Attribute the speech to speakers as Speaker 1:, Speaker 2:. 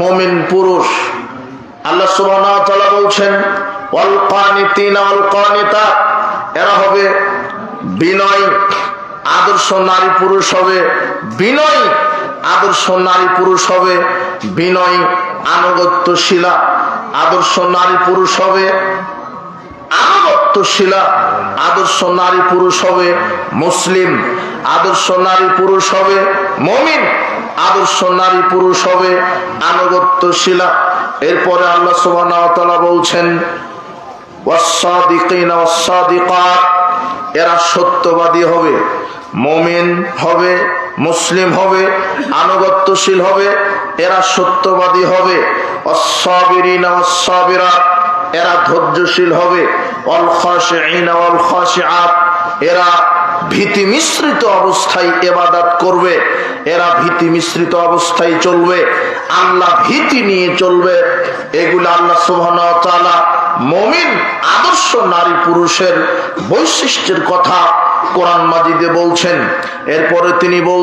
Speaker 1: মমিন পুরুষ। আল্লাহ ওয়া বলছেন এরা হবে বিনয়, আদর্শ নারী পুরুষ হবে বিনয়, আদর্শ নারী পুরুষ হবে বিনয়, আনুগত্যশীলা, আদর্শ নারী পুরুষ হবে আনুগত্যশীলা, আদর্শ নারী পুরুষ হবে মুসলিম, আদর্শ নারী পুরুষ হবে মমিন। আদর্শ নারী পুরুষ হবে, আনুগত্যশীলা। এরপরে আল্লাহ তাআলা বলছেন এরা সত্যবাদী হবে, মমিন হবে, মুসলিম হবে, আনুগত্যশীল হবে, এরা সত্যবাদী হবে। এরা ধৈর্যশীল হবে। এরা ভীতি মিশ্রিত অবস্থায় এবাদাত করবে, এরা ভীতি মিশ্রিত অবস্থায় চলবে, আল্লাহ ভীতি নিয়ে চলবে। এগুলো আল্লাহ তাআলা মমিন, আদর্শ নারী পুরুষের বৈশিষ্ট্যের কথা কোরআন মাজিদে বলছেন। এরপরে তিনি বল